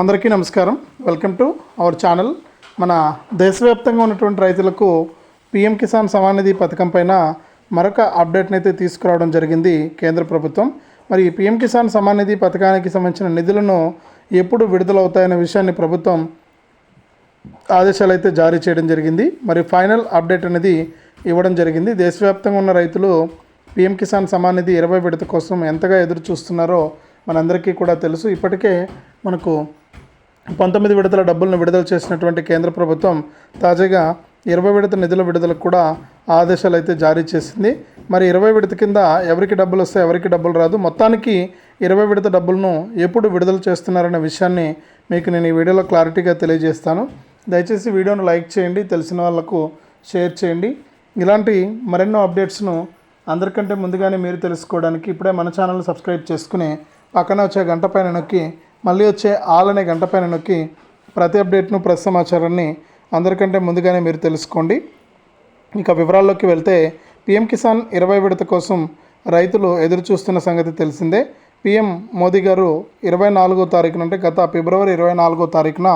అందరికీ నమస్కారం. Welcome to our channel మన దేశవ్యాప్తంగా ఉన్నటువంటి రైతులకు పిఎం కిసాన్ సమాన్ నిధి పథకం పైన మరొక అప్డేట్ని అయితే తీసుకురావడం జరిగింది కేంద్ర ప్రభుత్వం. మరి ఈ పిఎం కిసాన్ సమాన్ నిధి పథకానికి సంబంధించిన నిధులను ఎప్పుడు విడుదలవుతాయనే విషయాన్ని ప్రభుత్వం ఆదేశాలు అయితే జారీ చేయడం జరిగింది. మరి ఫైనల్ అప్డేట్ అనేది ఇవ్వడం జరిగింది. దేశవ్యాప్తంగా ఉన్న రైతులు పిఎం కిసాన్ సమాన్ నిధి ఇరవై విడత కోసం ఎంతగా ఎదురు చూస్తున్నారో మనందరికీ కూడా తెలుసు. ఇప్పటికే మనకు పంతొమ్మిది విడతల డబ్బులను విడుదల చేసినటువంటి కేంద్ర ప్రభుత్వం తాజాగా ఇరవై విడత నిధుల విడుదలకు కూడా ఆదేశాలు అయితే జారీ చేసింది. మరి ఇరవై విడత కింద ఎవరికి డబ్బులు వస్తే ఎవరికి డబ్బులు రాదు? మొత్తానికి ఇరవై విడత డబ్బులను ఎప్పుడు విడుదల చేస్తున్నారనే విషయాన్ని మీకు నేను ఈ వీడియోలో క్లారిటీగా తెలియజేస్తాను. దయచేసి వీడియోను లైక్ చేయండి తెలిసిన వాళ్ళకు షేర్ చేయండి. ఇలాంటి మరెన్నో అప్డేట్స్ను అందరికంటే ముందుగానే మీరు తెలుసుకోవడానికి ఇప్పుడే మన ఛానల్ సబ్స్క్రైబ్ చేసుకుని పక్కన వచ్చే గంట పైన నొక్కి మళ్ళీ వచ్చే ఆల్ అనే గంట పైన నొక్కి ప్రతి అప్డేట్ను ప్రతి సమాచారాన్ని అందరికంటే ముందుగానే మీరు తెలుసుకోండి. ఇక వివరాల్లోకి వెళ్తే పిఎం కిసాన్ ఇరవై విడత కోసం రైతులు ఎదురు చూస్తున్న సంగతి తెలిసిందే. పిఎం మోదీ గారు ఇరవై నాలుగో తారీఖున అంటే గత ఫిబ్రవరి ఇరవై నాలుగో తారీఖున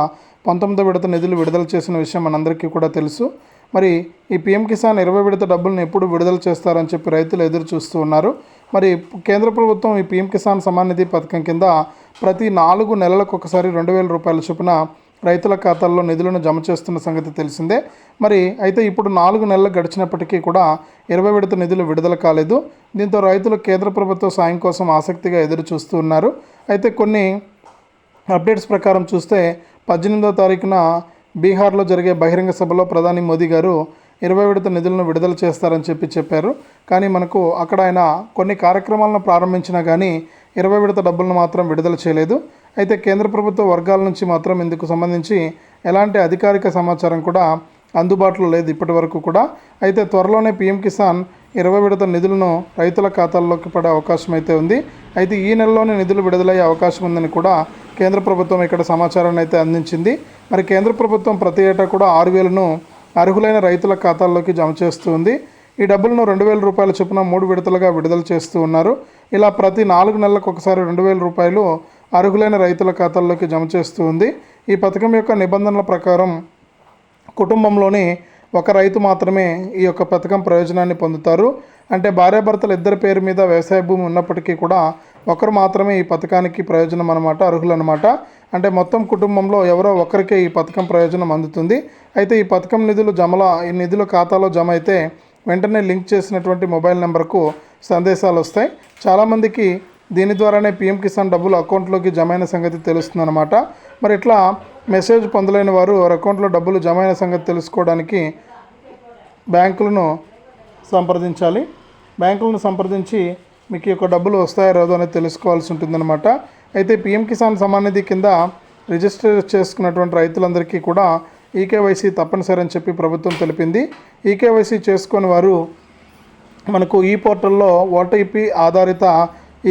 పంతొమ్మిదో విడత నిధులు విడుదల చేసిన విషయం మనందరికీ కూడా తెలుసు. మరి ఈ పిఎం కిసాన్ ఇరవై విడత డబ్బులను ఎప్పుడు విడుదల చేస్తారని చెప్పి రైతులు ఎదురు చూస్తూ ఉన్నారు. మరి కేంద్ర ప్రభుత్వం ఈ పీఎం కిసాన్ సమాన్ నిధి పథకం కింద ప్రతి నాలుగు నెలలకు ఒకసారి రెండు వేల రూపాయల చొప్పున రైతుల ఖాతాల్లో నిధులను జమ చేస్తున్న సంగతి తెలిసిందే. మరి అయితే ఇప్పుడు నాలుగు నెలలు గడిచినప్పటికీ కూడా ఇరవై విడత నిధులు విడుదల కాలేదు. దీంతో రైతులు కేంద్ర ప్రభుత్వ సాయం కోసం ఆసక్తిగా ఎదురు చూస్తూ ఉన్నారు. అయితే కొన్ని అప్డేట్స్ ప్రకారం చూస్తే పద్దెనిమిదో తారీఖున బీహార్లో జరిగే బహిరంగ సభలో ప్రధాని మోదీ గారు ఇరవై విడత నిధులను విడుదల చేస్తారని చెప్పి చెప్పారు. కానీ మనకు అక్కడ ఆయన కొన్ని కార్యక్రమాలను ప్రారంభించినా కానీ ఇరవై విడత డబ్బులను మాత్రం విడుదల చేయలేదు. అయితే కేంద్ర ప్రభుత్వ వర్గాల నుంచి మాత్రం ఇందుకు సంబంధించి ఎలాంటి అధికారిక సమాచారం కూడా అందుబాటులో లేదు ఇప్పటి వరకు కూడా. అయితే త్వరలోనే పీఎం కిసాన్ ఇరవై విడత నిధులను రైతుల ఖాతాల్లోకి పడే అవకాశం అయితే ఉంది. అయితే ఈ నెలలోనే నిధులు విడుదలయ్యే అవకాశం ఉందని కూడా కేంద్ర ప్రభుత్వం ఇక్కడ సమాచారాన్ని అయితే అందించింది. మరి కేంద్ర ప్రభుత్వం ప్రతి ఏటా కూడా ఆరు వేలను అర్హులైన రైతుల ఖాతాల్లోకి జమ చేస్తూ ఉంది. ఈ డబ్బులను రెండు వేల రూపాయల చొప్పున మూడు విడతలుగా విడుదల చేస్తూ ఉన్నారు. ఇలా ప్రతి నాలుగు నెలలకు ఒకసారి రెండు వేల రూపాయలు అర్హులైన రైతుల ఖాతాల్లోకి జమ చేస్తూ ఉంది. ఈ పథకం యొక్క నిబంధనల ప్రకారం కుటుంబంలోని ఒక రైతు మాత్రమే ఈ యొక్క పథకం ప్రయోజనాన్ని పొందుతారు. అంటే భార్యాభర్తలు ఇద్దరి పేరు మీద వ్యవసాయ భూమి ఉన్నప్పటికీ కూడా ఒకరు మాత్రమే ఈ పథకానికి ప్రయోజనం అనమాట అర్హులు అనమాట అంటే మొత్తం కుటుంబంలో ఎవరో ఒకరికే ఈ పథకం ప్రయోజనం అందుతుంది. అయితే ఈ పథకం నిధులు జమల ఈ నిధుల ఖాతాలో జమ అయితే వెంటనే లింక్ చేసినటువంటి మొబైల్ నెంబర్కు సందేశాలు వస్తాయి. చాలామందికి దీని ద్వారానే పిఎం కిసాన్ డబ్బులు అకౌంట్లోకి జమ అయిన సంగతి తెలుస్తుందన్నమాట. మరి ఇట్లా మెసేజ్ పొందలేని వారు వారి అకౌంట్లో డబ్బులు జమ అయిన సంగతి తెలుసుకోవడానికి బ్యాంకులను సంప్రదించాలి. బ్యాంకులను సంప్రదించి మీకు యొక్క డబ్బులు వస్తాయో రాదో అనేది తెలుసుకోవాల్సి ఉంటుందన్నమాట. అయితే పిఎం కిసాన్ సమాన్ నిధి కింద రిజిస్టర్ చేసుకున్నటువంటి రైతులందరికీ కూడా ఈకేవైసీ తప్పనిసరి అని చెప్పి ప్రభుత్వం తెలిపింది. ఈకేవైసీ చేసుకొని వారు మనకు ఈ పోర్టల్లో ఓటీపీ ఆధారిత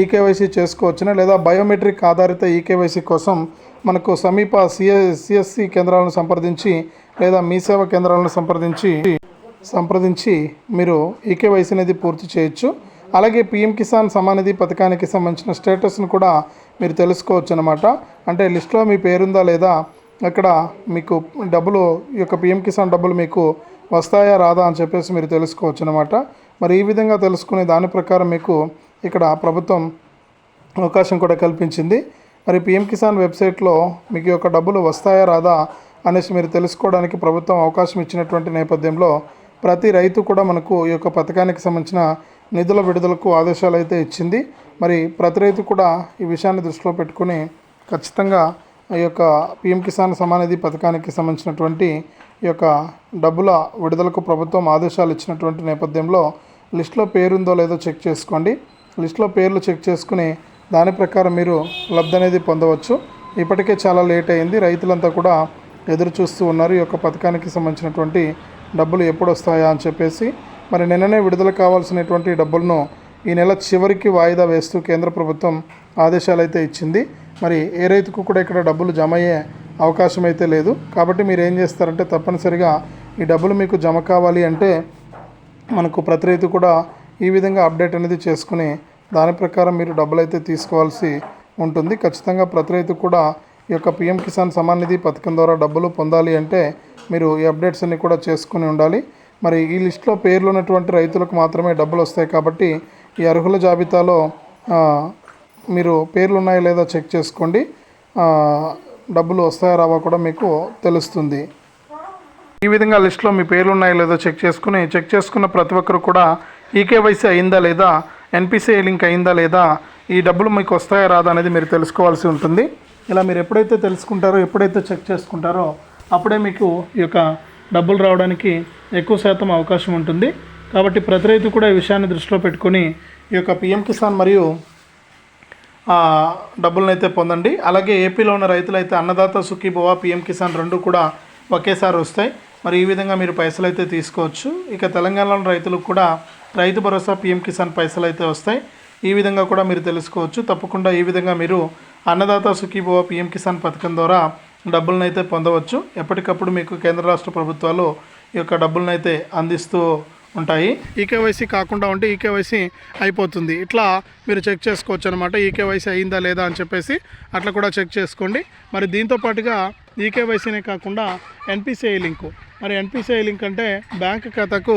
ఈకేవైసీ చేసుకోవచ్చునా లేదా బయోమెట్రిక్ ఆధారిత ఈకేవైసీ కోసం మనకు సమీప సిఎ సిఎస్సి కేంద్రాలను సంప్రదించి లేదా మీ సేవ కేంద్రాలను సంప్రదించి సంప్రదించి మీరు ఈకేవైసీ అనేది పూర్తి చేయొచ్చు. అలాగే పిఎం కిసాన్ సమానిధి పథకానికి సంబంధించిన స్టేటస్ను కూడా మీరు తెలుసుకోవచ్చు అనమాట అంటే లిస్ట్లో మీ పేరుందా లేదా అక్కడ మీకు డబ్బులు ఈ యొక్క పిఎం కిసాన్ డబ్బులు మీకు వస్తాయా రాదా అని చెప్పేసి మీరు తెలుసుకోవచ్చు అనమాట మరి ఈ విధంగా తెలుసుకునే దాని ప్రకారం మీకు ఇక్కడ ప్రభుత్వం అవకాశం కూడా కల్పించింది. మరి పిఎం కిసాన్ వెబ్సైట్లో మీకు యొక్క డబ్బులు వస్తాయా రాదా అనేసి మీరు తెలుసుకోవడానికి ప్రభుత్వం అవకాశం ఇచ్చినటువంటి నేపథ్యంలో ప్రతి రైతు కూడా మనకు ఈ యొక్క పథకానికి సంబంధించిన నిధుల విడుదలకు ఆదేశాలు అయితే ఇచ్చింది. మరి ప్రతి రైతు కూడా ఈ విషయాన్ని దృష్టిలో పెట్టుకుని ఖచ్చితంగా ఈ యొక్క పిఎం కిసాన్ సమానిధి పథకానికి సంబంధించినటువంటి ఈ యొక్క డబ్బుల విడుదలకు ప్రభుత్వం ఆదేశాలు ఇచ్చినటువంటి నేపథ్యంలో లిస్ట్లో పేరుందో లేదో చెక్ చేసుకోండి. లిస్ట్లో పేర్లు చెక్ చేసుకుని దాని ప్రకారం మీరు లబ్ధి అనేది పొందవచ్చు. ఇప్పటికే చాలా లేట్ అయింది. రైతులంతా కూడా ఎదురు చూస్తూ ఉన్నారు. ఈ యొక్క పథకానికి సంబంధించినటువంటి డబ్బులు ఎప్పుడు వస్తాయా అని చెప్పేసి. మరి నిన్ననే విడుదల కావాల్సినటువంటి డబ్బులను ఈ నెల చివరికి వాయిదా వేస్తూ కేంద్ర ప్రభుత్వం ఆదేశాలు అయితే ఇచ్చింది. మరి ఏ రైతుకు కూడా ఇక్కడ డబ్బులు జమ అయ్యే అవకాశం అయితే లేదు. కాబట్టి మీరు ఏం చేస్తారంటే తప్పనిసరిగా ఈ డబ్బులు మీకు జమ కావాలి అంటే మనకు ప్రతి రైతు కూడా ఈ విధంగా అప్డేట్ అనేది చేసుకుని దాని ప్రకారం మీరు డబ్బులు అయితే తీసుకోవాల్సి ఉంటుంది. ఖచ్చితంగా ప్రతి రైతు కూడా ఈ యొక్క పిఎం కిసాన్ సమాన్ నిధి పథకం ద్వారా డబ్బులు పొందాలి అంటే మీరు ఈ అప్డేట్స్ అన్ని కూడా చేసుకుని ఉండాలి. మరి ఈ లిస్ట్లో పేర్లు ఉన్నటువంటి రైతులకు మాత్రమే డబ్బులు వస్తాయి కాబట్టి ఈ అర్హుల జాబితాలో మీరు పేర్లు ఉన్నాయో లేదో చెక్ చేసుకోండి. డబ్బులు వస్తాయా రావా కూడా మీకు తెలుస్తుంది. ఈ విధంగా లిస్ట్లో మీ పేర్లు ఉన్నాయో లేదో చెక్ చేసుకుని చెక్ చేసుకున్న ప్రతి ఒక్కరు కూడా ఈకేవైసీ అయిందా లేదా ఎన్పిసిఐ లింక్ అయిందా లేదా ఈ డబ్బులు మీకు వస్తాయా రాదా అనేది మీరు తెలుసుకోవాల్సి ఉంటుంది. ఇలా మీరు ఎప్పుడైతే తెలుసుకుంటారో ఎప్పుడైతే చెక్ చేసుకుంటారో అప్పుడే మీకు ఈ యొక్క డబ్బులు రావడానికి ఎక్కువ శాతం అవకాశం ఉంటుంది. కాబట్టి ప్రతి రైతు కూడా ఈ విషయాన్ని దృష్టిలో పెట్టుకొని ఈ యొక్క పిఎం కిసాన్ మరియు డబ్బులను అయితే పొందండి. అలాగే ఏపీలో ఉన్న రైతులైతే అన్నదాత సుఖీభవ పిఎం కిసాన్ రెండు కూడా ఒకేసారి వస్తాయి. మరి ఈ విధంగా మీరు పైసలు అయితే తీసుకోవచ్చు. ఇక తెలంగాణలోని రైతులకు కూడా రైతు భరోసా పిఎం కిసాన్ పైసలు అయితే వస్తాయి. ఈ విధంగా కూడా మీరు తెలుసుకోవచ్చు. తప్పకుండా ఈ విధంగా మీరు అన్నదాత సుఖీభవ పిఎం కిసాన్ పథకం ద్వారా డబ్బులను అయితే పొందవచ్చు. ఎప్పటికప్పుడు మీకు కేంద్ర రాష్ట్ర ప్రభుత్వాలు ఈ యొక్క డబ్బులను అయితే అందిస్తూ ఉంటాయి. ఈకేవైసీ కాకుండా ఉంటే ఈకేవైసీ అయిపోతుంది. ఇట్లా మీరు చెక్ చేసుకోవచ్చు అనమాట ఈకేవైసీ అయిందా లేదా అని చెప్పేసి అట్లా కూడా చెక్ చేసుకోండి. మరి దీంతో పాటుగా ఈకేవైసీనే కాకుండా ఎన్పిసిఐ లింకు. మరి ఎన్పిసిఐ లింక్ అంటే బ్యాంక్ ఖాతాకు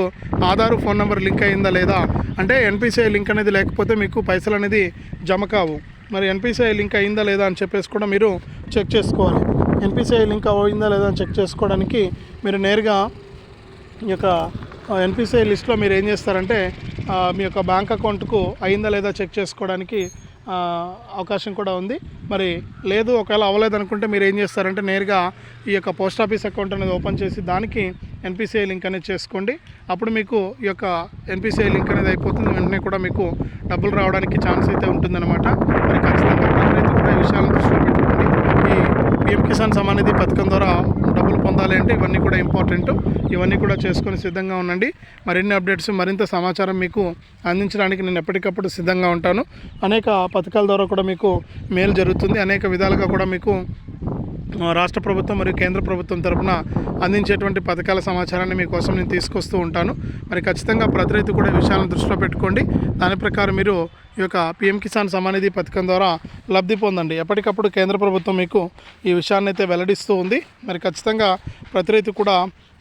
ఆధార్ ఫోన్ నెంబర్ లింక్ అయిందా లేదా? అంటే ఎన్పిసిఐ లింక్ అనేది లేకపోతే మీకు పైసలు అనేది జమ కావు. మరి ఎన్పిసిఐ లింక్ అయిందా లేదా అని చెప్పేసి కూడా మీరు చెక్ చేసుకోవాలి. ఎన్పిసిఐ లింక్ అయిందా లేదా అని చెక్ చేసుకోవడానికి మీరు నేరుగా ఈ యొక్క ఎన్పిసిఐ లిస్ట్లో మీరు ఏం చేస్తారంటే మీ యొక్క బ్యాంక్ అకౌంట్కు అయిందా లేదా చెక్ చేసుకోవడానికి అవకాశం కూడా ఉంది. మరి లేదు ఒకవేళ అవ్వలేదు అనుకుంటే మీరు ఏం చేస్తారంటే నేరుగా ఈ యొక్క పోస్ట్ ఆఫీస్ అకౌంట్ అనేది ఓపెన్ చేసి దానికి ఎన్పిసిఐ లింక్ అనేది చేసుకోండి. అప్పుడు మీకు ఈ యొక్క ఎన్పిసిఐ లింక్ అనేది అయిపోతుంది. వెంటనే కూడా మీకు డబ్బులు రావడానికి ఛాన్స్ అయితే ఉంటుందన్నమాట. మరి ఖచ్చితంగా కూడా ఈ విషయాలను దృష్టిలో పెట్టుకోండి. ఈ పిఎం కిసాన్ సమాన్ నిధి పథకం ద్వారా పొందాలి అంటే ఇవన్నీ కూడా ఇంపార్టెంట్ ఇవన్నీ కూడా చేసుకొని సిద్ధంగా ఉండండి. మరిన్ని అప్డేట్స్ మరింత సమాచారం మీకు అందించడానికి నేను ఎప్పటికప్పుడు సిద్ధంగా ఉంటాను. అనేక పథకాల ద్వారా కూడా మీకు మేలు జరుగుతుంది. అనేక విధాలుగా కూడా మీకు రాష్ట్ర ప్రభుత్వం మరియు కేంద్ర ప్రభుత్వం తరపున అందించేటువంటి పథకాల సమాచారాన్ని మీకోసం నేను తీసుకొస్తూ ఉంటాను. మరి ఖచ్చితంగా ప్రతి రైతు కూడా విషయాలను దృష్టిలో పెట్టుకోండి. దాని ప్రకారం మీరు ఈ యొక్క పిఎం కిసాన్ సమానిధి పథకం ద్వారా లబ్ధి పొందండి. ఎప్పటికప్పుడు కేంద్ర ప్రభుత్వం మీకు ఈ విషయాన్ని అయితే వెల్లడిస్తూ ఉంది. మరి ఖచ్చితంగా ప్రతి రైతు కూడా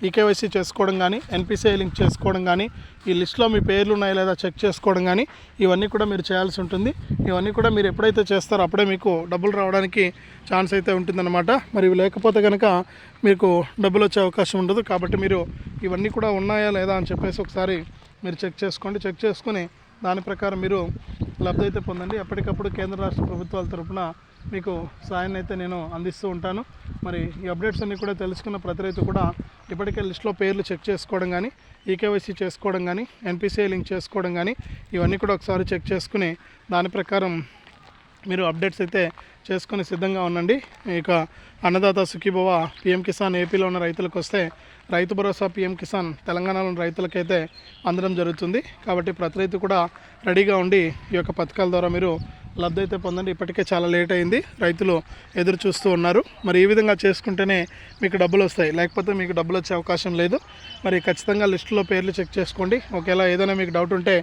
ఈకేవైసీ చేసుకోవడం కానీ ఎన్పిసిఐ లింక్ చేసుకోవడం కానీ ఈ లిస్ట్లో మీ పేర్లు ఉన్నాయా లేదా చెక్ చేసుకోవడం కానీ ఇవన్నీ కూడా మీరు చేయాల్సి ఉంటుంది. ఇవన్నీ కూడా మీరు ఎప్పుడైతే చేస్తారో అప్పుడే మీకు డబ్బులు రావడానికి ఛాన్స్ అయితే ఉంటుందన్నమాట. మరి ఇవి లేకపోతే కనుక మీకు డబ్బులు వచ్చే అవకాశం ఉండదు. కాబట్టి మీరు ఇవన్నీ కూడా ఉన్నాయా లేదా అని చెప్పేసి ఒకసారి మీరు చెక్ చేసుకోండి. చెక్ చేసుకుని దాని ప్రకారం మీరు లబ్ధి అయితే పొందండి. ఎప్పటికప్పుడు కేంద్ర రాష్ట్ర ప్రభుత్వాల తరఫున మీకు సాయాన్ని అయితే నేను అందిస్తూ ఉంటాను. మరి ఈ అప్డేట్స్ అన్నీ కూడా తెలుసుకున్న ప్రతి రైతు కూడా ఇప్పటికే లిస్ట్లో పేర్లు చెక్ చేసుకోవడం కానీ ఈకేవైసీ చేసుకోవడం కానీ ఎన్పిసిఐ లింక్ చేసుకోవడం కానీ ఇవన్నీ కూడా ఒకసారి చెక్ చేసుకుని దాని ప్రకారం మీరు అప్డేట్స్ అయితే చేసుకొని సిద్ధంగా ఉండండి. ఇక అన్నదాత సుఖీభవ పిఎం కిసాన్ ఏపీలో ఉన్న రైతులకు వస్తే రైతు భరోసా పిఎం కిసాన్ తెలంగాణలోని రైతులకైతే అందడం జరుగుతుంది. కాబట్టి ప్రతి రైతు కూడా రెడీగా ఉండి ఈ యొక్క పథకాల ద్వారా మీరు లబ్ధి అయితే పొందండి. ఇప్పటికే చాలా లేట్ అయింది. రైతులు ఎదురు చూస్తూ ఉన్నారు. మరి ఈ విధంగా చేసుకుంటేనే మీకు డబ్బులు వస్తాయి. లేకపోతే మీకు డబ్బులు వచ్చే అవకాశం లేదు. మరి ఖచ్చితంగా లిస్టులో పేర్లు చెక్ చేసుకోండి. ఒకవేళ ఏదైనా మీకు డౌట్ ఉంటే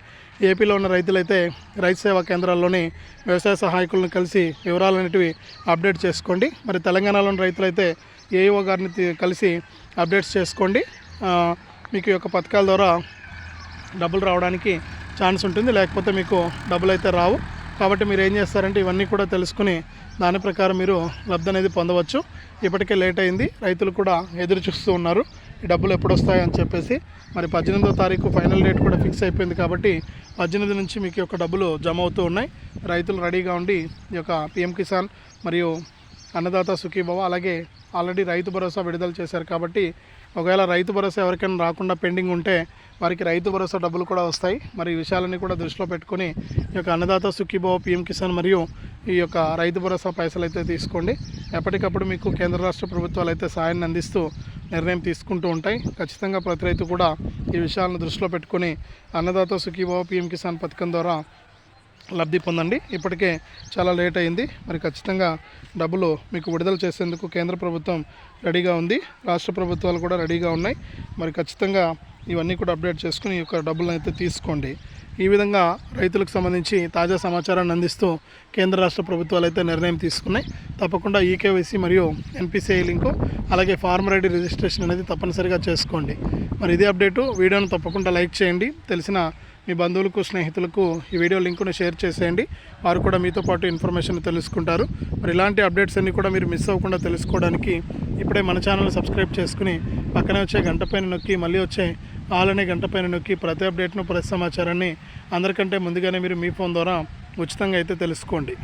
ఏపీలో ఉన్న రైతులైతే రైతు సేవా కేంద్రాల్లోని వ్యవసాయ సహాయకులను కలిసి వివరాలనేటివి అప్డేట్ చేసుకోండి. మరి తెలంగాణలోని రైతులైతే ఏఈఓ గారిని కలిసి అప్డేట్స్ చేసుకోండి. మీకు యొక్క పథకాల ద్వారా డబ్బులు రావడానికి ఛాన్స్ ఉంటుంది. లేకపోతే మీకు డబ్బులు అయితే రావు. కాబట్టి మీరు ఏం చేస్తారంటే ఇవన్నీ కూడా తెలుసుకుని దాని ప్రకారం మీరు లబ్ధి అనేది పొందవచ్చు. ఇప్పటికే లేట్ అయింది. రైతులు కూడా ఎదురు చూస్తూ ఉన్నారు. ఈ డబ్బులు ఎప్పుడు వస్తాయని చెప్పేసి. మరి పద్దెనిమిదో తారీఖు ఫైనల్ డేట్ కూడా ఫిక్స్ అయిపోయింది కాబట్టి పద్దెనిమిది నుంచి మీకు యొక్క డబ్బులు జమ అవుతూ ఉన్నాయి. రైతులు రెడీగా ఉండి ఈ యొక్క పిఎం కిసాన్ మరియు అన్నదాత సుఖీభవ అలాగే ఆల్రెడీ రైతు భరోసా విడుదల చేశారు కాబట్టి ఒకవేళ రైతు భరోసా ఎవరికైనా రాకుండా పెండింగ్ ఉంటే వారికి రైతు భరోసా డబ్బులు కూడా వస్తాయి. మరి ఈ విషయాలన్నీ కూడా దృష్టిలో పెట్టుకొని ఈ యొక్క అన్నదాత సుఖీభావ పిఎం కిసాన్ మరియు ఈ యొక్క రైతు భరోసా పైసలు అయితే తీసుకోండి. ఎప్పటికప్పుడు మీకు కేంద్ర రాష్ట్ర ప్రభుత్వాలు అయితే సాయాన్ని అందిస్తూ నిర్ణయం తీసుకుంటూ ఉంటాయి. ఖచ్చితంగా ప్రతి రైతు కూడా ఈ విషయాలను దృష్టిలో పెట్టుకొని అన్నదాత సుఖీభావ పిఎం కిసాన్ పథకం ద్వారా లబ్ధి పొందండి. ఇప్పటికే చాలా లేట్ అయింది. మరి ఖచ్చితంగా డబ్బులు మీకు విడుదల చేసేందుకు కేంద్ర ప్రభుత్వం రెడీగా ఉంది. రాష్ట్ర ప్రభుత్వాలు కూడా రెడీగా ఉన్నాయి. మరి ఖచ్చితంగా ఇవన్నీ కూడా అప్డేట్ చేసుకుని ఈ యొక్క డబ్బులను అయితే తీసుకోండి. ఈ విధంగా రైతులకు సంబంధించి తాజా సమాచారాన్ని అందిస్తూ కేంద్ర రాష్ట్ర ప్రభుత్వాలు అయితే నిర్ణయం తీసుకున్నాయి. తప్పకుండా ఈకేవైసీ మరియు ఎన్పిసిఐ లింకు అలాగే ఫార్మర్ ఐడి రిజిస్ట్రేషన్ అనేది తప్పనిసరిగా చేసుకోండి. మరి ఇదే అప్డేటు. వీడియోను తప్పకుండా లైక్ చేయండి. తెలిసిన మీ బంధువులకు స్నేహితులకు ఈ వీడియో లింకును షేర్ చేసేయండి. వారు కూడా మీతో పాటు ఇన్ఫర్మేషన్ తెలుసుకుంటారు. మరి ఇలాంటి అప్డేట్స్ అన్నీ కూడా మీరు మిస్ అవ్వకుండా తెలుసుకోవడానికి ఇప్పుడే మన ఛానల్ సబ్స్క్రైబ్ చేసుకుని పక్కనే వచ్చే గంట పైన నొక్కి మళ్ళీ వచ్చే ఆల్ అనే గంట పైన నొక్కి ప్రతి అప్డేట్ను ప్రతి సమాచారాన్ని అందరికంటే ముందుగానే మీరు మీ ఫోన్ ద్వారా ఉచితంగా అయితే తెలుసుకోండి.